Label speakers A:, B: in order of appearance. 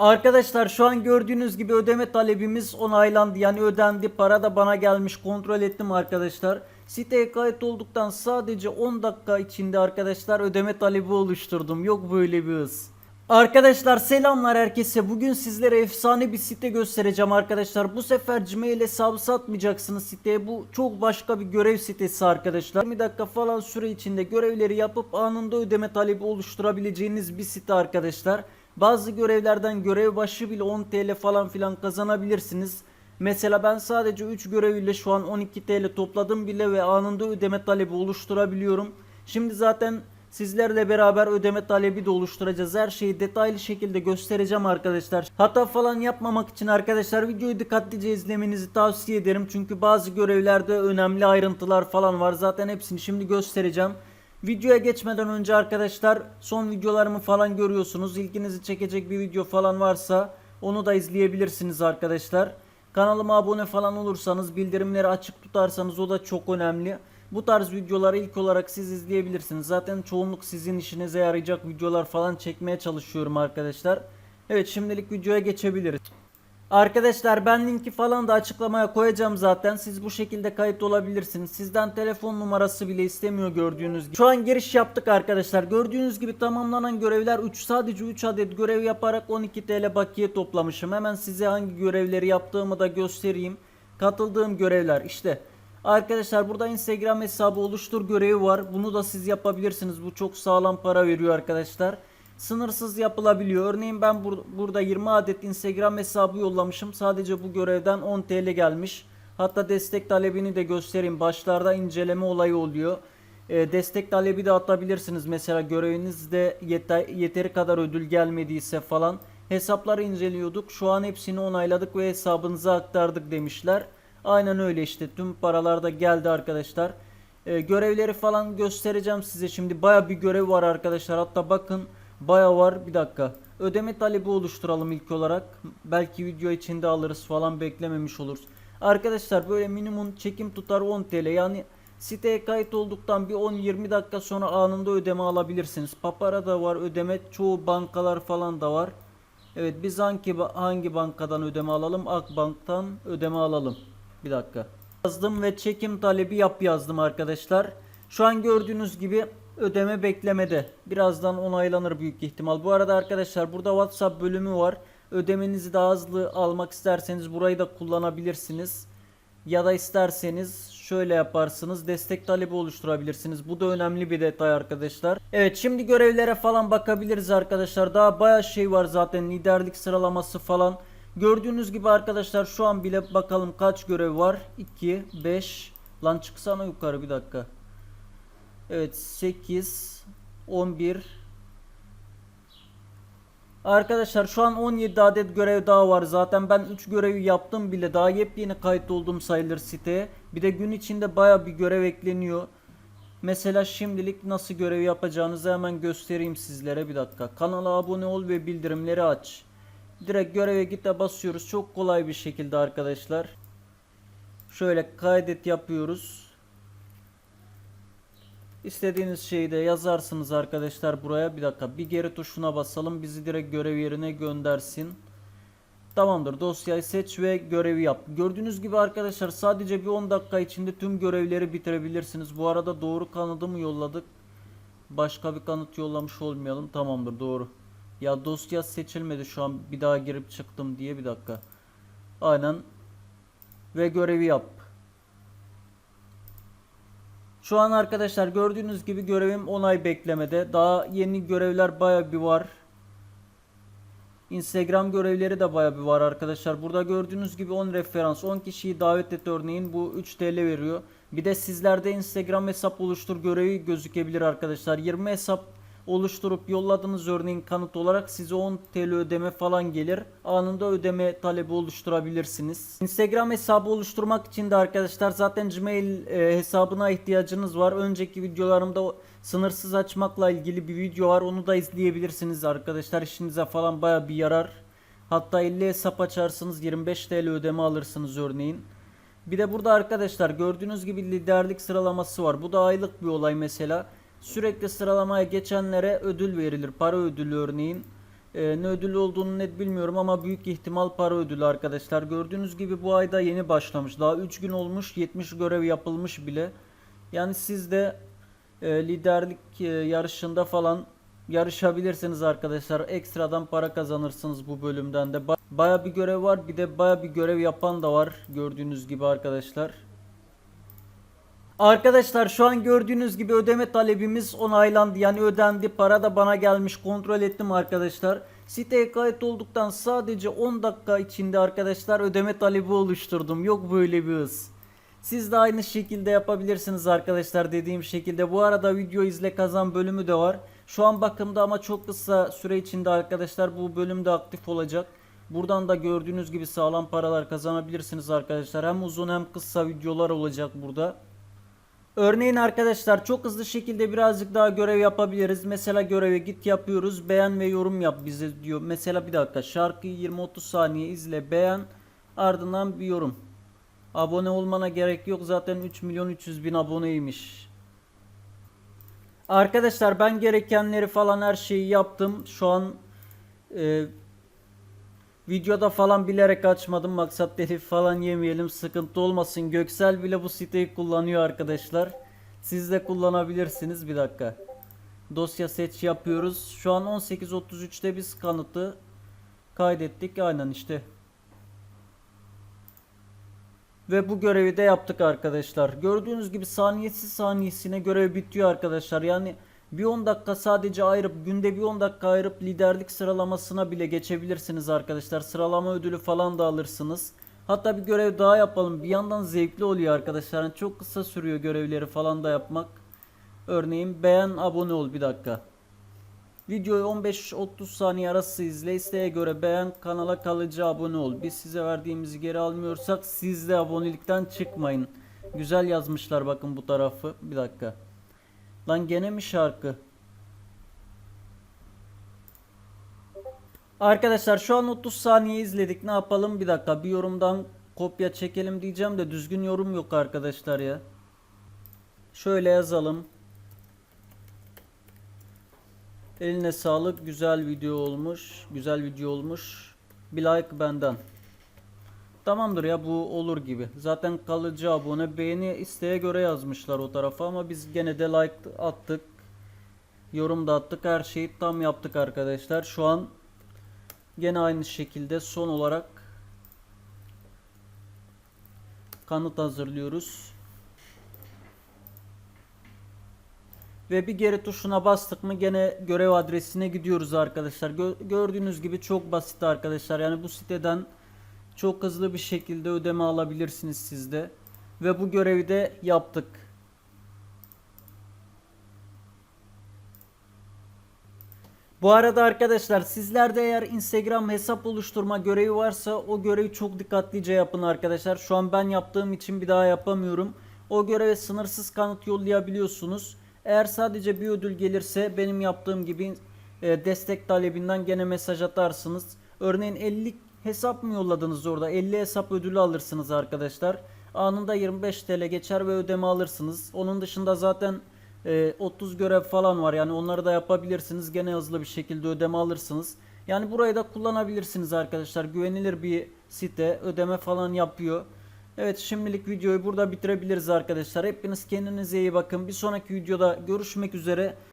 A: Arkadaşlar şu an gördüğünüz gibi ödeme talebimiz onaylandı. Yani ödendi. Para da bana gelmiş. Kontrol ettim arkadaşlar. Siteye kayıt olduktan sadece 10 dakika içinde arkadaşlar ödeme talebi oluşturdum. Yok böyle bir hız. Arkadaşlar selamlar herkese. Bugün sizlere efsane bir site göstereceğim arkadaşlar. Bu sefer Gmail hesabı satmayacaksınız siteye. Bu çok başka bir görev sitesi arkadaşlar. 20 dakika falan süre içinde görevleri yapıp anında ödeme talebi oluşturabileceğiniz bir site arkadaşlar. Bazı görevlerden görev başı bile 10 TL falan filan kazanabilirsiniz. Mesela ben sadece 3 görev ile şu an 12 TL topladım bile ve anında ödeme talebi oluşturabiliyorum. Şimdi zaten sizlerle beraber ödeme talebi de oluşturacağız. Her şeyi detaylı şekilde göstereceğim arkadaşlar. Hata falan yapmamak için arkadaşlar videoyu dikkatlice izlemenizi tavsiye ederim. Çünkü bazı görevlerde önemli ayrıntılar falan var. Zaten hepsini şimdi göstereceğim. Videoya geçmeden önce arkadaşlar son videolarımı falan görüyorsunuz. İlginizi çekecek bir video falan varsa onu da izleyebilirsiniz arkadaşlar. Kanalıma abone falan olursanız bildirimleri açık tutarsanız o da çok önemli. Bu tarz videoları ilk olarak siz izleyebilirsiniz. Zaten çoğunluk sizin işinize yarayacak videolar falan çekmeye çalışıyorum arkadaşlar. Evet şimdilik videoya geçebiliriz. Arkadaşlar ben linki falan da açıklamaya koyacağım zaten. Siz bu şekilde kayıt olabilirsiniz. Sizden telefon numarası bile istemiyor gördüğünüz gibi. Şu an giriş yaptık arkadaşlar. Gördüğünüz gibi tamamlanan görevler 3 sadece 3 adet görev yaparak 12 TL bakiye toplamışım. Hemen size hangi görevleri yaptığımı da göstereyim. Katıldığım görevler işte. Arkadaşlar burada Instagram hesabı oluştur görevi var. Bunu da siz yapabilirsiniz. Bu çok sağlam para veriyor arkadaşlar sınırsız yapılabiliyor. Örneğin ben bur- burada 20 adet Instagram hesabı yollamışım. Sadece bu görevden 10 TL gelmiş. Hatta destek talebini de göstereyim. Başlarda inceleme olayı oluyor. Ee, destek talebi de atabilirsiniz. Mesela görevinizde yeter, yeteri kadar ödül gelmediyse falan. Hesapları inceliyorduk. Şu an hepsini onayladık ve hesabınıza aktardık demişler. Aynen öyle işte. Tüm paralar da geldi arkadaşlar. Ee, görevleri falan göstereceğim size şimdi. Baya bir görev var arkadaşlar. Hatta bakın Baya var. Bir dakika. Ödeme talebi oluşturalım ilk olarak. Belki video içinde alırız falan beklememiş oluruz. Arkadaşlar böyle minimum çekim tutar 10 TL. Yani siteye kayıt olduktan bir 10-20 dakika sonra anında ödeme alabilirsiniz. Papara da var ödeme. Çoğu bankalar falan da var. Evet biz hangi hangi bankadan ödeme alalım? Akbank'tan ödeme alalım. Bir dakika. Yazdım ve çekim talebi yap yazdım arkadaşlar. Şu an gördüğünüz gibi ödeme beklemede. Birazdan onaylanır büyük ihtimal. Bu arada arkadaşlar burada WhatsApp bölümü var. Ödemenizi daha hızlı almak isterseniz burayı da kullanabilirsiniz. Ya da isterseniz şöyle yaparsınız. Destek talebi oluşturabilirsiniz. Bu da önemli bir detay arkadaşlar. Evet şimdi görevlere falan bakabiliriz arkadaşlar. Daha baya şey var zaten liderlik sıralaması falan. Gördüğünüz gibi arkadaşlar şu an bile bakalım kaç görev var. 2, 5. Lan çıksana yukarı bir dakika. Evet 8 11 Arkadaşlar şu an 17 adet görev daha var. Zaten ben 3 görevi yaptım bile. Daha yepyeni kayıt oldum sayılır siteye. Bir de gün içinde baya bir görev ekleniyor. Mesela şimdilik nasıl görev yapacağınızı hemen göstereyim sizlere. Bir dakika. Kanala abone ol ve bildirimleri aç. Direkt göreve gite basıyoruz. Çok kolay bir şekilde arkadaşlar. Şöyle kaydet yapıyoruz. İstediğiniz şeyi de yazarsınız arkadaşlar buraya. Bir dakika bir geri tuşuna basalım. Bizi direkt görev yerine göndersin. Tamamdır dosyayı seç ve görevi yap. Gördüğünüz gibi arkadaşlar sadece bir 10 dakika içinde tüm görevleri bitirebilirsiniz. Bu arada doğru kanıtı mı yolladık? Başka bir kanıt yollamış olmayalım. Tamamdır doğru. Ya dosya seçilmedi şu an bir daha girip çıktım diye bir dakika. Aynen. Ve görevi yap. Şu an arkadaşlar gördüğünüz gibi görevim onay beklemede. Daha yeni görevler baya bir var. Instagram görevleri de baya bir var arkadaşlar. Burada gördüğünüz gibi 10 referans 10 kişiyi davet et örneğin bu 3 TL veriyor. Bir de sizlerde Instagram hesap oluştur görevi gözükebilir arkadaşlar. 20 hesap oluşturup yolladığınız örneğin kanıt olarak size 10 TL ödeme falan gelir. Anında ödeme talebi oluşturabilirsiniz. Instagram hesabı oluşturmak için de arkadaşlar zaten Gmail e, hesabına ihtiyacınız var. Önceki videolarımda sınırsız açmakla ilgili bir video var. Onu da izleyebilirsiniz arkadaşlar. İşinize falan baya bir yarar. Hatta 50 hesap açarsınız 25 TL ödeme alırsınız örneğin. Bir de burada arkadaşlar gördüğünüz gibi liderlik sıralaması var. Bu da aylık bir olay mesela. Sürekli sıralamaya geçenlere ödül verilir. Para ödülü örneğin. Ee, ne ödülü olduğunu net bilmiyorum ama büyük ihtimal para ödülü arkadaşlar. Gördüğünüz gibi bu ayda yeni başlamış. Daha 3 gün olmuş 70 görev yapılmış bile. Yani siz de e, liderlik e, yarışında falan yarışabilirsiniz arkadaşlar. Ekstradan para kazanırsınız bu bölümden de. Ba- Baya bir görev var bir de baya bir görev yapan da var gördüğünüz gibi arkadaşlar. Arkadaşlar şu an gördüğünüz gibi ödeme talebimiz onaylandı. Yani ödendi. Para da bana gelmiş. Kontrol ettim arkadaşlar. Siteye kayıt olduktan sadece 10 dakika içinde arkadaşlar ödeme talebi oluşturdum. Yok böyle bir hız. Siz de aynı şekilde yapabilirsiniz arkadaşlar dediğim şekilde. Bu arada video izle kazan bölümü de var. Şu an bakımda ama çok kısa süre içinde arkadaşlar bu bölümde aktif olacak. Buradan da gördüğünüz gibi sağlam paralar kazanabilirsiniz arkadaşlar. Hem uzun hem kısa videolar olacak burada. Örneğin arkadaşlar çok hızlı şekilde birazcık daha görev yapabiliriz. Mesela göreve git yapıyoruz. Beğen ve yorum yap bize diyor. Mesela bir dakika şarkıyı 20-30 saniye izle beğen ardından bir yorum. Abone olmana gerek yok zaten 3 milyon 300 bin aboneymiş. Arkadaşlar ben gerekenleri falan her şeyi yaptım. Şu an e, Videoda falan bilerek açmadım. Maksat telif falan yemeyelim. Sıkıntı olmasın. Göksel bile bu siteyi kullanıyor arkadaşlar. Siz de kullanabilirsiniz. Bir dakika. Dosya seç yapıyoruz. Şu an 18.33'te biz kanıtı kaydettik. Aynen işte. Ve bu görevi de yaptık arkadaşlar. Gördüğünüz gibi saniyesi saniyesine görev bitiyor arkadaşlar. Yani bir 10 dakika sadece ayırıp günde bir 10 dakika ayırıp liderlik sıralamasına bile geçebilirsiniz arkadaşlar. Sıralama ödülü falan da alırsınız. Hatta bir görev daha yapalım. Bir yandan zevkli oluyor arkadaşlar. Yani çok kısa sürüyor görevleri falan da yapmak. Örneğin beğen abone ol bir dakika. Videoyu 15-30 saniye arası izle. İsteğe göre beğen kanala kalıcı abone ol. Biz size verdiğimizi geri almıyorsak siz de abonelikten çıkmayın. Güzel yazmışlar bakın bu tarafı. Bir dakika. Lan gene mi şarkı? Arkadaşlar şu an 30 saniye izledik. Ne yapalım? Bir dakika. Bir yorumdan kopya çekelim diyeceğim de düzgün yorum yok arkadaşlar ya. Şöyle yazalım. Eline sağlık. Güzel video olmuş. Güzel video olmuş. Bir like benden. Tamamdır ya bu olur gibi. Zaten kalıcı abone beğeni isteğe göre yazmışlar o tarafa ama biz gene de like attık. Yorum da attık. Her şeyi tam yaptık arkadaşlar. Şu an gene aynı şekilde son olarak kanıt hazırlıyoruz. Ve bir geri tuşuna bastık mı gene görev adresine gidiyoruz arkadaşlar. Gö- gördüğünüz gibi çok basit arkadaşlar. Yani bu siteden çok hızlı bir şekilde ödeme alabilirsiniz siz de. Ve bu görevi de yaptık. Bu arada arkadaşlar sizlerde eğer Instagram hesap oluşturma görevi varsa o görevi çok dikkatlice yapın arkadaşlar. Şu an ben yaptığım için bir daha yapamıyorum. O göreve sınırsız kanıt yollayabiliyorsunuz. Eğer sadece bir ödül gelirse benim yaptığım gibi e, destek talebinden gene mesaj atarsınız. Örneğin 50 hesap mı yolladınız orada? 50 hesap ödülü alırsınız arkadaşlar. Anında 25 TL geçer ve ödeme alırsınız. Onun dışında zaten e, 30 görev falan var. Yani onları da yapabilirsiniz. Gene hızlı bir şekilde ödeme alırsınız. Yani burayı da kullanabilirsiniz arkadaşlar. Güvenilir bir site. Ödeme falan yapıyor. Evet şimdilik videoyu burada bitirebiliriz arkadaşlar. Hepiniz kendinize iyi bakın. Bir sonraki videoda görüşmek üzere.